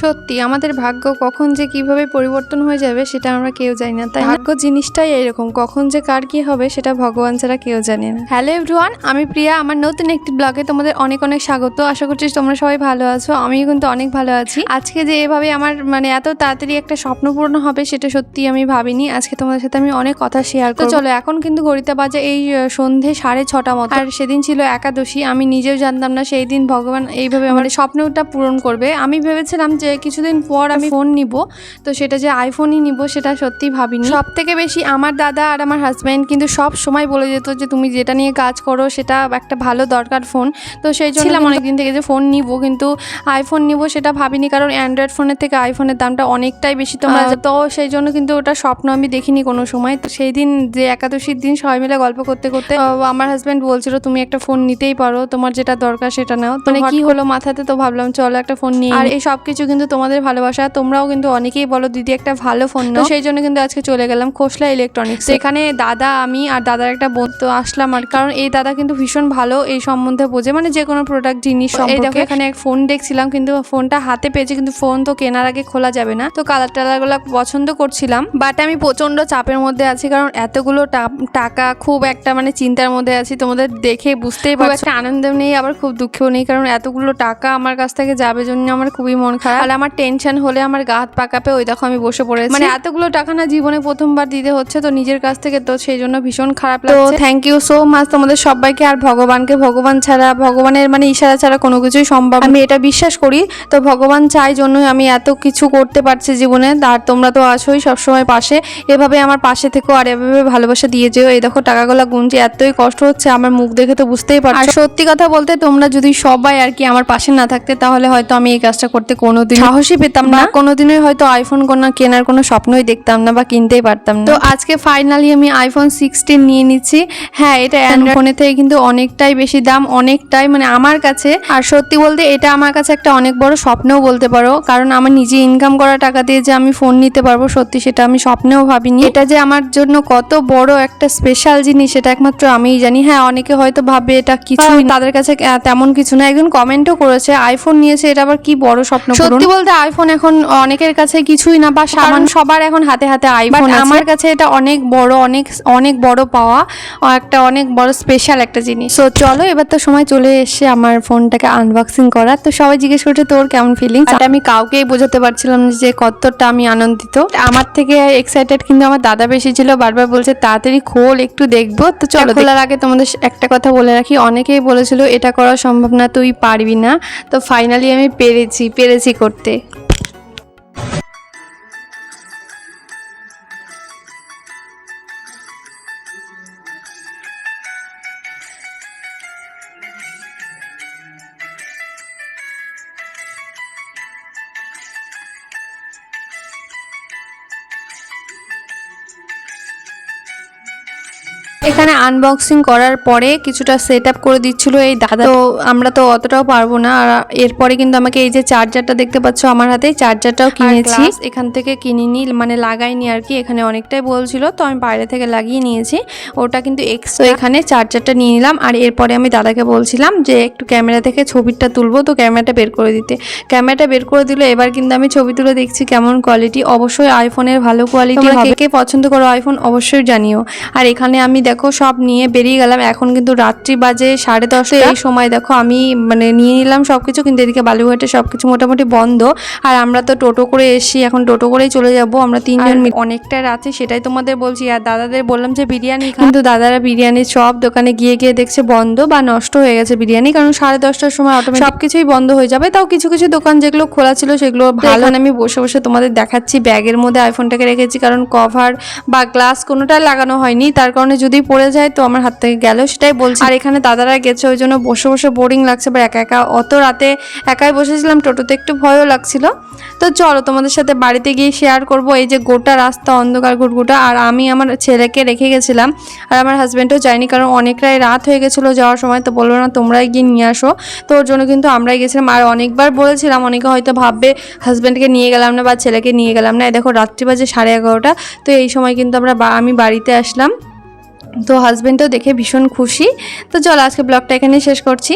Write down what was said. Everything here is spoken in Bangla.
সত্যি আমাদের ভাগ্য কখন যে কীভাবে পরিবর্তন হয়ে যাবে সেটা আমরা কেউ জানি না। তাই ভাগ্য জিনিসটাই এরকম কখন যে কার কি হবে সেটা ভগবান ছাড়া কেউ জানে না। হ্যালো এভরিওয়ান আমি প্রিয়া আমার নতুন একটি ব্লগে তোমাদের অনেক অনেক স্বাগত। আশা করছি তোমরা সবাই ভালো আছো আমিও কিন্তু অনেক ভালো আছি। আজকে যে এভাবে আমার মানে এত তাড়াতাড়ি একটা স্বপ্ন পূর্ণ হবে সেটা সত্যি আমি ভাবিনি। আজকে তোমাদের সাথে আমি অনেক কথা শেয়ার করব। চলো এখন কিন্তু গড়িতে বাজে এই সন্ধে সাড়ে ছটা মতো। আর সেদিন ছিল একাদশী আমি নিজেও জানতাম না সেই দিন ভগবান এইভাবে আমার স্বপ্নটা পূরণ করবে। আমি ভেবেছিলাম যে কিছুদিন পর আমি ফোন নিব তো সেটা যে আইফোনই নিব সেটা সত্যি ভাবিনি। সব থেকে বেশি আমার দাদা আর আমার হাজব্যান্ড কিন্তু সব সময় বলে যেত যে তুমি যেটা নিয়ে কাজ করো সেটা একটা ভালো দরকার ফোন তো সেই জন্য ছিলাম অনেকদিন থেকে যে ফোন নিব কিন্তু আইফোন নিব সেটা ভাবিনি কারণ অ্যান্ড্রয়েড ফোনের থেকে আইফোনের দামটা অনেকটাই বেশি তোমরা তো সেই জন্য কিন্তু ওটা স্বপ্ন আমি দেখিনি কোনো সময়। তো সেই দিন যে একাদশীর দিন সবাই মিলে গল্প করতে করতে আমার হাজব্যান্ড বলছিল তুমি একটা ফোন নিতেই পারো তোমার যেটা দরকার সেটা নাও। মানে কি হলো মাথাতে? তো ভাবলাম চলো একটা ফোন নিয়ে আর এই সব কিছু কিন্তু তোমাদের ভালোবাসা তোমরাও কিন্তু অনেকেই বলো দিদি একটা ভালো ফোন নাও। তো সেই জন্য কিন্তু আজকে চলে গেলাম খোসলা ইলেকট্রনিক্স এখানে দাদা আমি আর দাদার একটা বন্ধু আসলাম আর কারণ এই দাদা কিন্তু ভীষণ ভালো এই সম্বন্ধে বোঝে মানে যে কোনো প্রোডাক্ট জিনিস এই দেখো এখানে এক ফোন দেখছিলাম কিন্তু ফোনটা হাতে পেয়েছি কিন্তু ফোন তো কেনার আগে খোলা যাবে না। তো কালার টালারগুলো পছন্দ করছিলাম বাট আমি প্রচণ্ড চাপের মধ্যে আছি কারণ এতগুলো টাকা খুব একটা মানে চিন্তার মধ্যে আছি তোমাদের দেখে বুঝতেই পারছ। একটা আনন্দ নেই আবার খুব দুঃখও নেই কারণ এতগুলো টাকা আমার কাছ থেকে যাবে জন্য আমার খুবই মন খারাপ। আর আমার টেনশন হলে আমার গা হাত পা কাঁপে ওই দেখো আমি বসে পড়েছি। মানে এতগুলো টাকা না জীবনে প্রথমবার দিতে হচ্ছে তো নিজের কাছ থেকে তো সেই জন্য ভীষণ খারাপ লাগছে। তো থ্যাংক ইউ সো মাচ তোমাদের সবাইকে আর ভগবানকে ভগবান ছাড়া ভগবানের মানে ইশারা ছাড়া কোনো কিছুই সম্ভব আমি এটা বিশ্বাস করি তো ভগবান চাই জন্যই আমি এত কিছু করতে পারছি জীবনে আর তোমরা তো আছোই সবসময় পাশে। এভাবে আমার পাশে থেকো আর এভাবে ভালোবাসা দিয়ে যেও। এই দেখো টাকাগুলো গুনছি এতই কষ্ট হচ্ছে আমার মুখ দেখে তো বুঝতেই পারছ। আর সত্যি কথা বলতে তোমরা যদি সবাই আর কি আমার পাশে না থাকতে তাহলে হয়তো আমি এই কাজটা করতে কোনোদিন সাহসই পেতাম না। কোনোদিনই হয়তো আইফোন কোনো কেনার কোনো স্বপ্নই দেখতাম না বা কিনতেই পারতাম না। তো আজকে ফাইনালি আমি আইফোন সিক্সটিন নিয়ে নিচ্ছি। হ্যাঁ এটা অ্যান্ড্রয়েড ফোনের থেকে কিন্তু অনেকটাই বেশি দাম অনেকটাই মানে আমার কাছে আর সত্যি বলতে এটা আমার কাছে একটা অনেক বড় স্বপ্নও বলতে পারো। কারণ আমার নিজে ইনকাম করা টাকা দিয়ে যে আমি ফোন নিতে পারব সত্যি সেটা আমি স্বপ্নেও ভাবিনি। এটা যে আমার জন্য কত বড় একটা স্পেশাল জিনিস সেটা একমাত্র আমিই জানি। হ্যাঁ অনেকে হয়তো ভাবে এটা কিছু তাদের কাছে তেমন কিছু না। একজন কমেন্টও করেছে আইফোন নিয়েছে এটা আবার কি বড় স্বপ্ন সত্যি বলতে আইফোন এখন অনেকের কাছে কিছুই না বা সামান সবার এখন হাতে হাতে আইফোন আমার কাছে এটা অনেক বড় অনেক অনেক বড় পাওয়া একটা অনেক বড় স্পেশাল একটা জিনিস। সো চলো এবার তো সময় চলে এসে আমার ফোনটাকে আনবক্সিং করার। তো সবাই জিজ্ঞেস করছে তোর কেমন ফিলিংস আর আমি কাউকেই বোঝাতে পারছিলাম যে কতটা আমি আনন্দিত। আমার থেকে এক্সাইটেড কিন্তু আমার দাদা বেশি ছিল বারবার বলছে তাড়াতাড়ি খোল একটু দেখব। তো চলো খোলার আগে তোমাদের একটা কথা বলে রাখি। অনেকেই বলেছিল এটা করা সম্ভব না তুই পারবি না। তো ফাইনালি আমি পেরেছি পেরেছি করতে वाटते এখানে আনবক্সিং করার পরে কিছুটা সেট আপ করে দিচ্ছিল এই দাদা। তো আমরা তো অতটাও পারব না আর এরপরে কিন্তু আমাকে এই যে চার্জারটা দেখতে পাচ্ছ আমার হাতে চার্জারটাও কিনেছি। এখান থেকে কিনে কিনিনি মানে লাগাইনি আর কি এখানে অনেকটাই বলছিল তো আমি বাইরে থেকে লাগিয়ে নিয়েছি। ওটা কিন্তু এক্সট্রা এখানে চার্জারটা নিয়ে নিলাম আর এরপরে আমি দাদাকে বলছিলাম যে একটু ক্যামেরা থেকে ছবিটা তুলবো তো ক্যামেরাটা বের করে দিতে। ক্যামেরাটা বের করে দিল এবার কিন্তু আমি ছবি তুলে দেখছি কেমন কোয়ালিটি অবশ্যই আইফোনের ভালো কোয়ালিটি কে পছন্দ করো আইফোন অবশ্যই জানিও। আর এখানে আমি দেখো সব নিয়ে বেরিয়ে গেলাম। এখন কিন্তু রাত্রি বাজে সাড়ে দশটা। এই সময় দেখো আমি মানে নিয়ে নিলাম সব কিছু কিন্তু এদিকে বালুঘাটে সব কিছু মোটামুটি বন্ধ। আর আমরা তো টোটো করে এসছি এখন টোটো করেই চলে যাব। আমরা তিনজন অনেকটা রাতে সেটাই তোমাদের বলছি। আর দাদাদের বললাম যে বিরিয়ানি কিন্তু দাদারা বিরিয়ানির সব দোকানে গিয়ে গিয়ে দেখছে বন্ধ বা নষ্ট হয়ে গেছে বিরিয়ানি কারণ সাড়ে দশটার সময় অটোমেটিক সব কিছুই বন্ধ হয়ে যাবে। তাও কিছু কিছু দোকান যেগুলো খোলা ছিল সেগুলো ভালো আমি বসে বসে তোমাদের দেখাচ্ছি। ব্যাগের মধ্যে আইফোনটাকে রেখেছি কারণ কভার বা গ্লাস কোনোটা লাগানো হয়নি। তার কারণে যদি পড়ে যায়, তো আমার হাত থেকে গেল সেটাই বলছি। আর এখানে দাদারা গেছে, ওই জন্য বসে বসে বোরিং লাগছে বা একা একা, অত রাতে একাই বসেছিলাম, টোটোতে একটু ভয়ও লাগছিল। তো চলো, তোমাদের সাথে বাড়িতে গিয়ে শেয়ার করব, এই যে গোটা রাস্তা অন্ধকার, ঘুটঘুটা, আর আমি আমার ছেলেকে রেখে গেছিলাম, আর আমার হাজব্যান্ডও যায়নি, কারণ অনেকটাই রাত হয়ে গেছিল যাওয়ার সময়, তো বলল না, তোমরাই গিয়ে নিয়ে আসো। তো ওর জন্য কিন্তু আমরাই গেছিলাম, আর অনেকবার বলেছিলাম, অনেকে হয়তো ভাববে হাজব্যান্ডকে নিয়ে গেলাম না, বা ছেলেকে নিয়ে গেলাম না দেখো, রাত্রি বাজে সাড়ে এগারোটা, তো এই সময় কিন্তু আমরা আমি বাড়িতে আসলাম। তো হাজব্যান্ডও দেখে ভীষণ খুশি। তো চলো আজকে ব্লগটা এখানেই শেষ করছি।